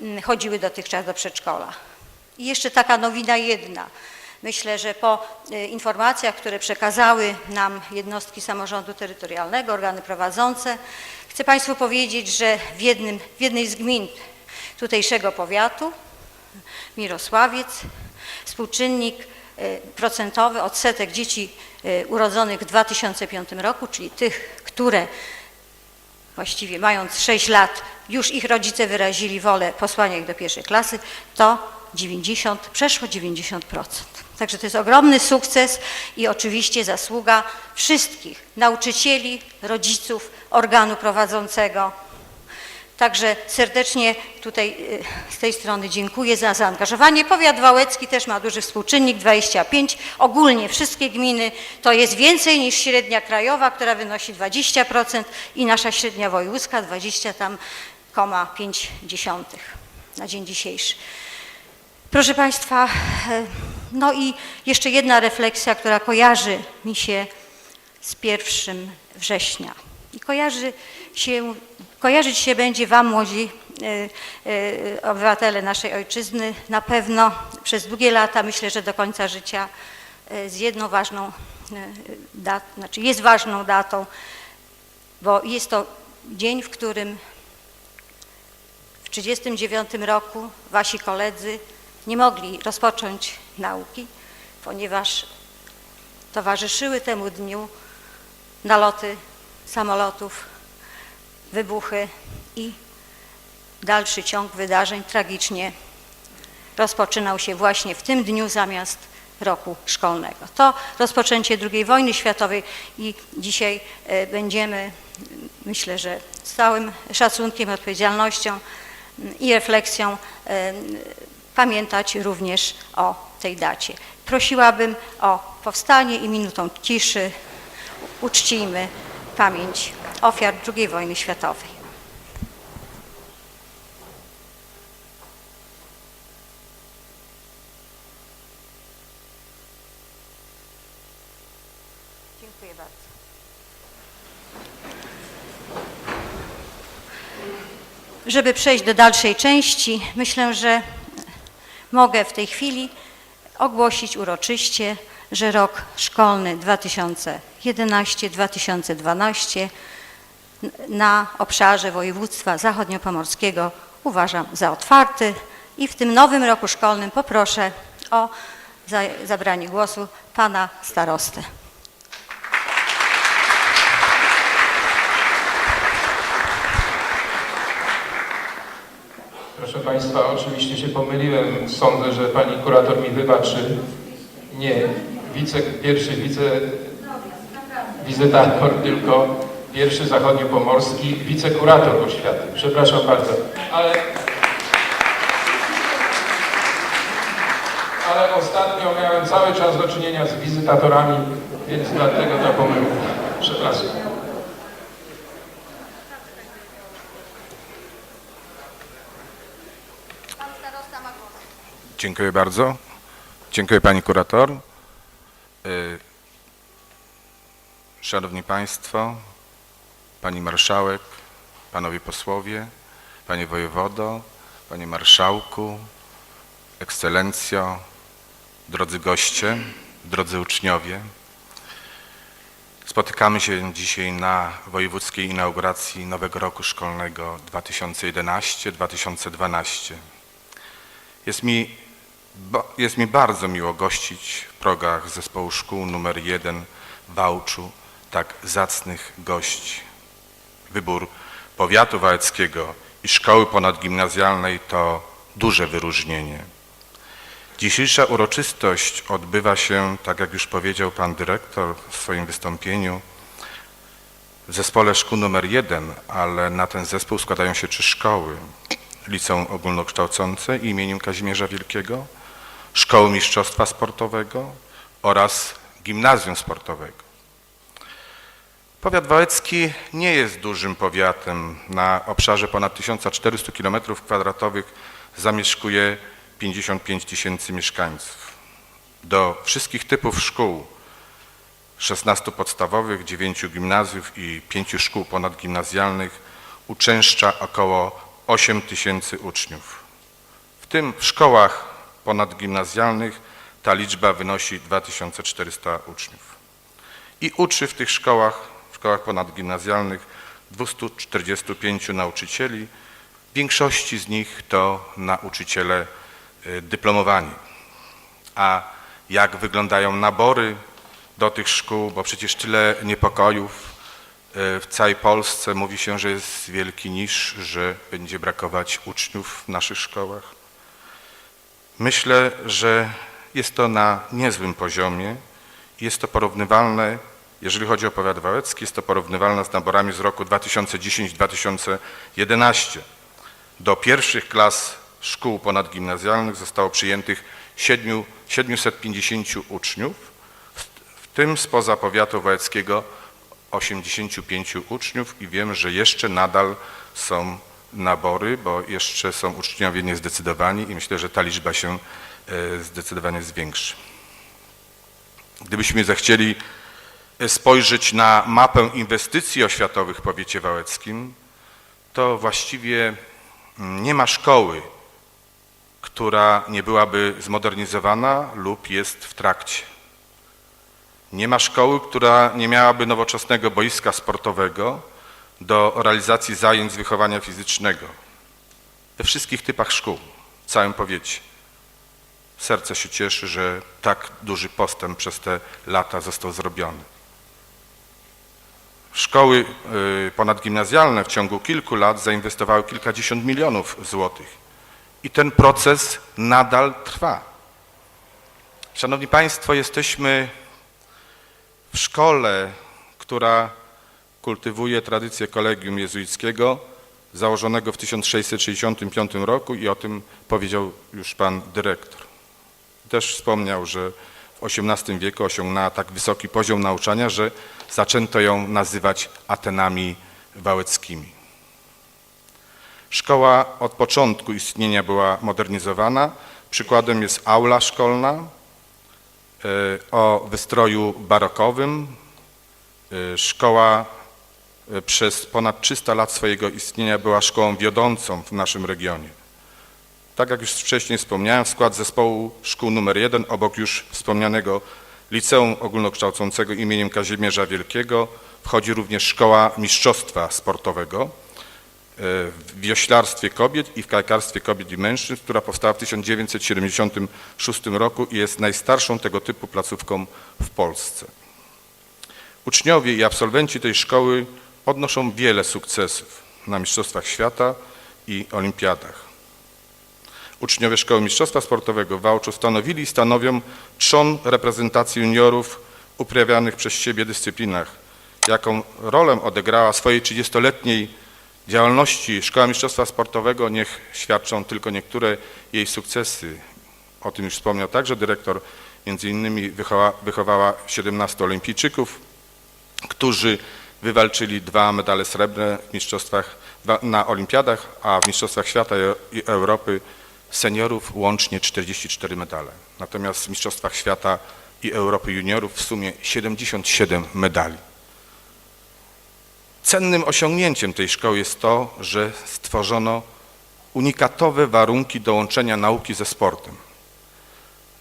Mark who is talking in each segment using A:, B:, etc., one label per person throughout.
A: mm, chodziły dotychczas do przedszkola. I jeszcze taka nowina jedna. Myślę, że po y, informacjach, które przekazały nam jednostki samorządu terytorialnego, organy prowadzące, chcę Państwu powiedzieć, że w, jednym, w jednej z gmin tutejszego powiatu, Mirosławiec, współczynnik y, procentowy, odsetek dzieci y, urodzonych w 2005 roku, czyli tych, które właściwie mając 6 lat, już ich rodzice wyrazili wolę posłania ich do pierwszej klasy, to 90, przeszło 90%. Także to jest ogromny sukces i oczywiście zasługa wszystkich nauczycieli, rodziców, organu prowadzącego. Także serdecznie tutaj y, z tej strony dziękuję za zaangażowanie. Powiat wałecki też ma duży współczynnik 25. Ogólnie wszystkie gminy to jest więcej niż średnia krajowa, która wynosi 20% i nasza średnia wojewódzka 20 tam 0,5 na dzień dzisiejszy. Proszę Państwa, e, no i jeszcze jedna refleksja, która kojarzy mi się z 1 września. I kojarzy się, kojarzyć się będzie Wam, młodzi e, e, obywatele naszej ojczyzny, na pewno przez długie lata, myślę, że do końca życia, e, z jedną ważną datą, znaczy jest ważną datą, bo jest to dzień, w którym w 1939 roku Wasi koledzy nie mogli rozpocząć nauki, ponieważ towarzyszyły temu dniu naloty samolotów, wybuchy i dalszy ciąg wydarzeń tragicznie rozpoczynał się właśnie w tym dniu zamiast roku szkolnego. To rozpoczęcie II wojny światowej i dzisiaj e, będziemy, myślę, że z całym szacunkiem, odpowiedzialnością mm, i refleksją e, pamiętać również o tej dacie. Prosiłabym o powstanie i minutą ciszy uczcijmy pamięć ofiar II wojny światowej. Dziękuję bardzo. Żeby przejść do dalszej części, myślę, że mogę w tej chwili ogłosić uroczyście, że rok szkolny 2011-2012 na obszarze województwa zachodniopomorskiego uważam za otwarty i w tym nowym roku szkolnym poproszę o za- zabranie głosu pana starostę.
B: Proszę Państwa, oczywiście się pomyliłem. Sądzę, że Pani kurator mi wybaczy. Nie, wice, pierwszy wice, wizytator, tylko pierwszy zachodniopomorski wicekurator oświaty. Przepraszam bardzo. Ale, ale ostatnio miałem cały czas do czynienia z wizytatorami, więc dlatego ta pomyłka. Przepraszam.
C: Dziękuję bardzo. Dziękuję Pani Kurator. Y, Szanowni Państwo, Pani Marszałek, Panowie Posłowie, Panie Wojewodo, Panie Marszałku, Ekscelencjo, drodzy goście, drodzy uczniowie. Spotykamy się dzisiaj na wojewódzkiej inauguracji nowego roku szkolnego 2011-2012. Jest mi, jest mi bardzo miło gościć w progach zespołu szkół numer 1 w Wałczu tak zacnych gości. Wybór powiatu wałeckiego i szkoły ponadgimnazjalnej to duże wyróżnienie. Dzisiejsza uroczystość odbywa się, tak jak już powiedział pan dyrektor w swoim wystąpieniu, w zespole szkół numer 1, ale na ten zespół składają się trzy szkoły. Liceum Ogólnokształcące imieniem Kazimierza Wielkiego, Szkoły Mistrzostwa Sportowego oraz Gimnazjum Sportowego. Powiat wałecki nie jest dużym powiatem. Na obszarze ponad 1400 km2 zamieszkuje 55 tysięcy mieszkańców. Do wszystkich typów szkół 16 podstawowych, 9 gimnazjów i 5 szkół ponadgimnazjalnych uczęszcza około 8 tysięcy uczniów. tym w szkołach ponadgimnazjalnych ta liczba wynosi 2400 uczniów. I uczy w tych szkołach, w szkołach ponadgimnazjalnych 245 nauczycieli. W większości z nich to nauczyciele y, dyplomowani. A jak wyglądają nabory do tych szkół, bo przecież tyle niepokojów y, w całej Polsce. Mówi się, że jest wielki niż, że będzie brakować uczniów w naszych szkołach. Myślę, że jest to na niezłym poziomie. Jest to porównywalne, jeżeli chodzi o powiat wałecki, jest to porównywalne z naborami z roku 2010-2011. Do pierwszych klas szkół ponadgimnazjalnych zostało przyjętych siedmiu- 750 uczniów, w tym spoza powiatu wałeckiego 85 uczniów i wiem, że jeszcze nadal są nabory, bo jeszcze są uczniowie niezdecydowani i myślę, że ta liczba się e, zdecydowanie zwiększy. Gdybyśmy zechcieli spojrzeć na mapę inwestycji oświatowych w powiecie wałeckim, to właściwie mm, nie ma szkoły, która nie byłaby zmodernizowana lub jest w trakcie. Nie ma szkoły, która nie miałaby nowoczesnego boiska sportowego do realizacji zajęć z wychowania fizycznego. We wszystkich typach szkół, w całym powiecie. Serce się cieszy, że tak duży postęp przez te lata został zrobiony. Szkoły y, ponadgimnazjalne w ciągu kilku lat zainwestowały kilkadziesiąt milionów złotych. I ten proces nadal trwa. Szanowni Państwo, jesteśmy w szkole, która kultywuje tradycję kolegium jezuickiego, założonego w 1665 roku i o tym powiedział już pan dyrektor. Też wspomniał, że w XVIII wieku osiągnęła tak wysoki poziom nauczania, że zaczęto ją nazywać Atenami Wałyckimi. Szkoła od początku istnienia była modernizowana. Przykładem jest aula szkolna e, o wystroju barokowym. E, Szkoła e, przez ponad 300 lat swojego istnienia była szkołą wiodącą w naszym regionie. Tak jak już wcześniej wspomniałem, skład zespołu szkół numer 1 obok już wspomnianego Liceum Ogólnokształcącego imieniem Kazimierza Wielkiego wchodzi również Szkoła Mistrzostwa Sportowego e, w wioślarstwie kobiet i w kajkarstwie kobiet i mężczyzn, która powstała w 1976 roku i jest najstarszą tego typu placówką w Polsce. Uczniowie i absolwenci tej szkoły odnoszą wiele sukcesów na Mistrzostwach Świata i Olimpiadach. Uczniowie Szkoły Mistrzostwa Sportowego w Wałczu stanowili i stanowią trzon reprezentacji juniorów uprawianych przez siebie dyscyplinach. Jaką rolę odegrała swojej 30-letniej działalności Szkoła Mistrzostwa Sportowego, niech świadczą tylko niektóre jej sukcesy. O tym już wspomniał także dyrektor. Między innymi wychowała, wychowała 17 olimpijczyków, którzy wywalczyli dwa medale srebrne w mistrzostwach na olimpiadach, a w mistrzostwach świata i Europy seniorów łącznie 44 medale. Natomiast w mistrzostwach świata i Europy juniorów w sumie 77 medali. Cennym osiągnięciem tej szkoły jest to, że stworzono unikatowe warunki do łączenia nauki ze sportem.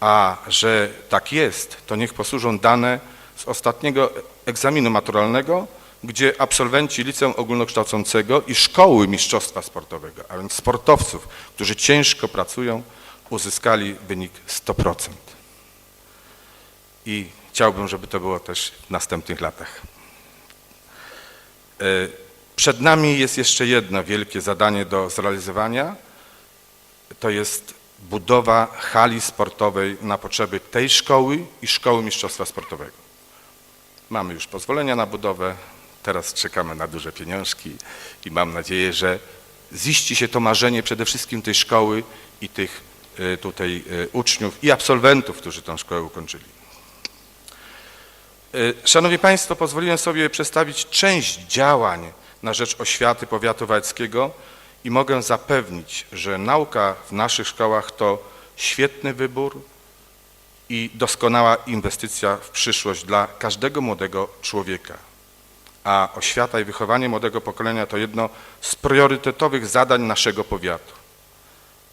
C: A że tak jest, to niech posłużą dane z ostatniego egzaminu maturalnego, gdzie absolwenci liceum ogólnokształcącego i szkoły mistrzostwa sportowego, a więc sportowców, którzy ciężko pracują, uzyskali wynik 100%. I chciałbym, żeby to było też w następnych latach. E, Przed nami jest jeszcze jedno wielkie zadanie do zrealizowania. To jest budowa hali sportowej na potrzeby tej szkoły i szkoły mistrzostwa sportowego. Mamy już pozwolenia na budowę, teraz czekamy na duże pieniążki i mam nadzieję, że ziści się to marzenie przede wszystkim tej szkoły i tych e, tutaj e, uczniów i absolwentów, którzy tę szkołę ukończyli. E, Szanowni Państwo, pozwoliłem sobie przedstawić część działań na rzecz oświaty powiatu wałeckiego i mogę zapewnić, że nauka w naszych szkołach to świetny wybór i doskonała inwestycja w przyszłość dla każdego młodego człowieka. A oświata i wychowanie młodego pokolenia to jedno z priorytetowych zadań naszego powiatu.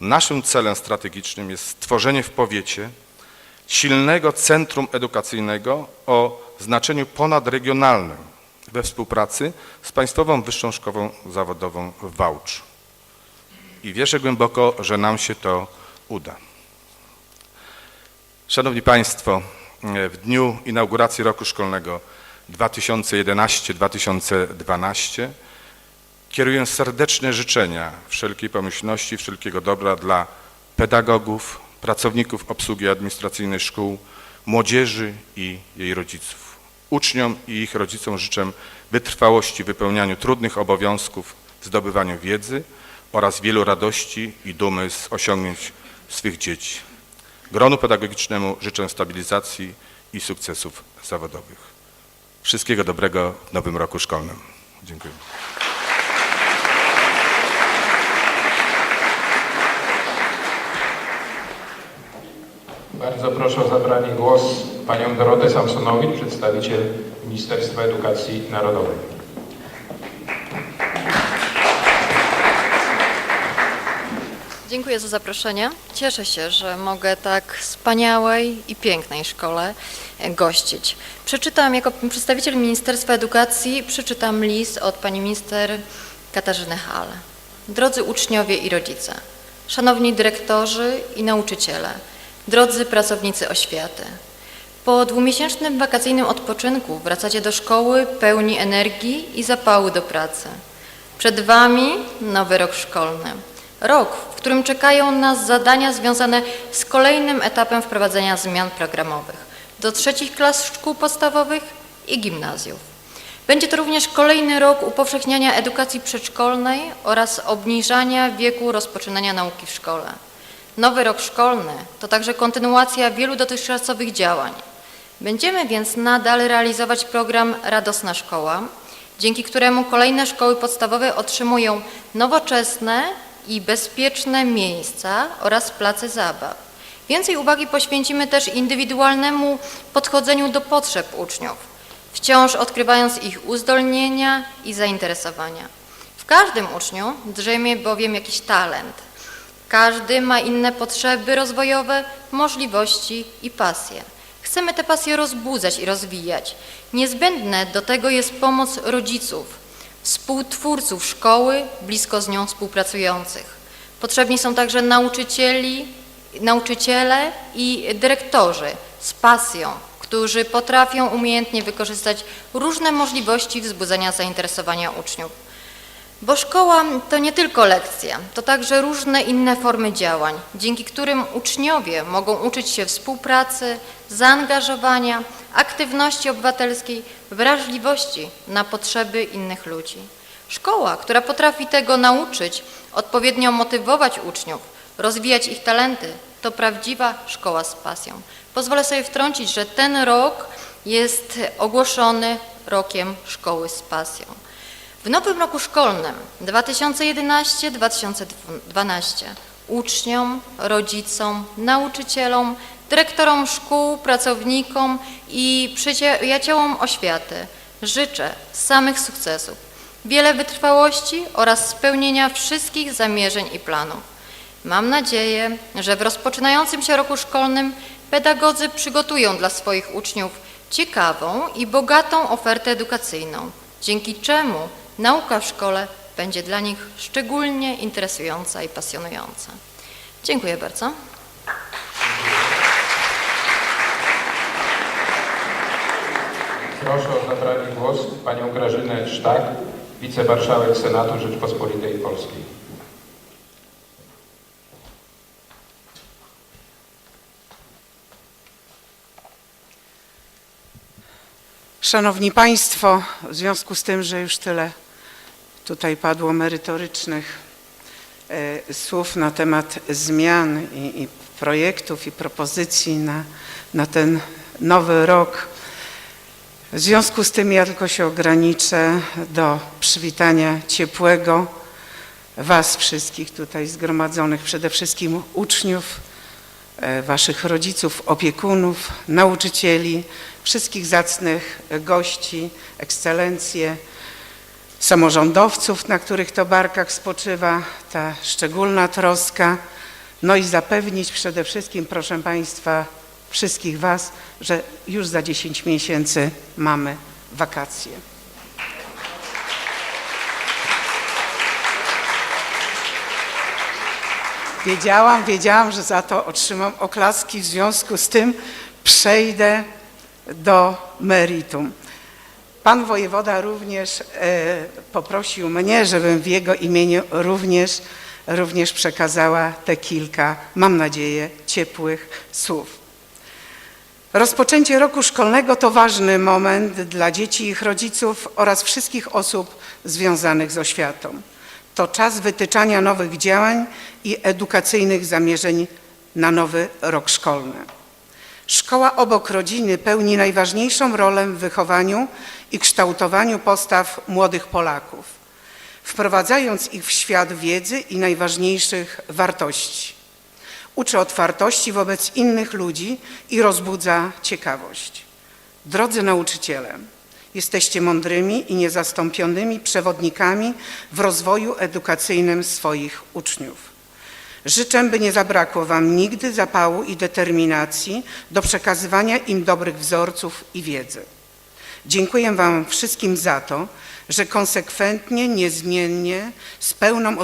C: Naszym celem strategicznym jest stworzenie w powiecie silnego centrum edukacyjnego o znaczeniu ponadregionalnym we współpracy z Państwową Wyższą Szkołą Zawodową w Wałczu. I wierzę głęboko, że nam się to uda. Szanowni Państwo, w dniu inauguracji roku szkolnego 2011-2012 kieruję serdeczne życzenia wszelkiej pomyślności, wszelkiego dobra dla pedagogów, pracowników obsługi administracyjnej szkół, młodzieży i jej rodziców. Uczniom i ich rodzicom życzę wytrwałości w wypełnianiu trudnych obowiązków, zdobywaniu wiedzy oraz wielu radości i dumy z osiągnięć swych dzieci. Gronu pedagogicznemu życzę stabilizacji i sukcesów zawodowych. Wszystkiego dobrego w nowym roku szkolnym. Dziękuję.
B: Bardzo proszę o zabranie głos panią Dorotę Samsonowicz, przedstawiciel Ministerstwa Edukacji Narodowej.
D: Dziękuję za zaproszenie. Cieszę się, że mogę tak wspaniałej i pięknej szkole e, gościć. Przeczytam, jako przedstawiciel Ministerstwa Edukacji, przeczytam list od pani minister Katarzyny Hall. Drodzy uczniowie i rodzice, szanowni dyrektorzy i nauczyciele, drodzy pracownicy oświaty, po dwumiesięcznym wakacyjnym odpoczynku wracacie do szkoły pełni energii i zapału do pracy. Przed Wami nowy rok szkolny. Rok, w którym czekają nas zadania związane z kolejnym etapem wprowadzenia zmian programowych do trzecich klas szkół podstawowych i gimnazjów. Będzie to również kolejny rok upowszechniania edukacji przedszkolnej oraz obniżania wieku rozpoczynania nauki w szkole. Nowy rok szkolny to także kontynuacja wielu dotychczasowych działań. Będziemy więc nadal realizować program Radosna Szkoła, dzięki któremu kolejne szkoły podstawowe otrzymują nowoczesne i bezpieczne miejsca oraz place zabaw. Więcej uwagi poświęcimy też indywidualnemu podchodzeniu do potrzeb uczniów, wciąż odkrywając ich uzdolnienia i zainteresowania. W każdym uczniu drzemie bowiem jakiś talent. Każdy ma inne potrzeby rozwojowe, możliwości i pasje. Chcemy te pasje rozbudzać i rozwijać. Niezbędne do tego jest pomoc rodziców, współtwórców szkoły, blisko z nią współpracujących. Potrzebni są także nauczycieli, nauczyciele i dyrektorzy z pasją, którzy potrafią umiejętnie wykorzystać różne możliwości wzbudzania zainteresowania uczniów. Bo szkoła to nie tylko lekcja, to także różne inne formy działań, dzięki którym uczniowie mogą uczyć się współpracy, zaangażowania, aktywności obywatelskiej, wrażliwości na potrzeby innych ludzi. Szkoła, która potrafi tego nauczyć, odpowiednio motywować uczniów, rozwijać ich talenty, to prawdziwa szkoła z pasją. Pozwolę sobie wtrącić, że ten rok jest ogłoszony rokiem szkoły z pasją. W nowym roku szkolnym 2011-2012 uczniom, rodzicom, nauczycielom, dyrektorom szkół, pracownikom i przyjaciołom oświaty życzę samych sukcesów, wiele wytrwałości oraz spełnienia wszystkich zamierzeń i planów. Mam nadzieję, że w rozpoczynającym się roku szkolnym pedagodzy przygotują dla swoich uczniów ciekawą i bogatą ofertę edukacyjną, dzięki czemu nauka w szkole będzie dla nich szczególnie interesująca i pasjonująca. Dziękuję bardzo.
B: Proszę o zabranie głosu panią Grażynę Sztak, wicemarszałek Senatu Rzeczpospolitej Polskiej.
E: Szanowni Państwo, w związku z tym, że już tyle tutaj padło merytorycznych e, słów na temat zmian i, i projektów i propozycji na, na ten nowy rok, w związku z tym ja tylko się ograniczę do przywitania ciepłego Was wszystkich tutaj zgromadzonych, przede wszystkim uczniów, e, Waszych rodziców, opiekunów, nauczycieli, wszystkich zacnych gości, ekscelencje, samorządowców, na których to barkach spoczywa ta szczególna troska. No i zapewnić przede wszystkim, proszę Państwa, wszystkich Was, że już za 10 miesięcy mamy wakacje. Wiedziałam, wiedziałam, że za to otrzymam oklaski, w związku z tym przejdę do meritum. Pan wojewoda również e, poprosił mnie, żebym w jego imieniu również, również przekazała te kilka, mam nadzieję, ciepłych słów. Rozpoczęcie roku szkolnego to ważny moment dla dzieci i ich rodziców oraz wszystkich osób związanych z oświatą. To czas wytyczania nowych działań i edukacyjnych zamierzeń na nowy rok szkolny. Szkoła obok rodziny pełni najważniejszą rolę w wychowaniu i kształtowaniu postaw młodych Polaków, wprowadzając ich w świat wiedzy i najważniejszych wartości. Uczy otwartości wobec innych ludzi i rozbudza ciekawość. Drodzy nauczyciele, jesteście mądrymi i niezastąpionymi przewodnikami w rozwoju edukacyjnym swoich uczniów. Życzę, by nie zabrakło Wam nigdy zapału i determinacji do przekazywania im dobrych wzorców i wiedzy. Dziękuję Wam wszystkim za to, że konsekwentnie, niezmiennie, z pełną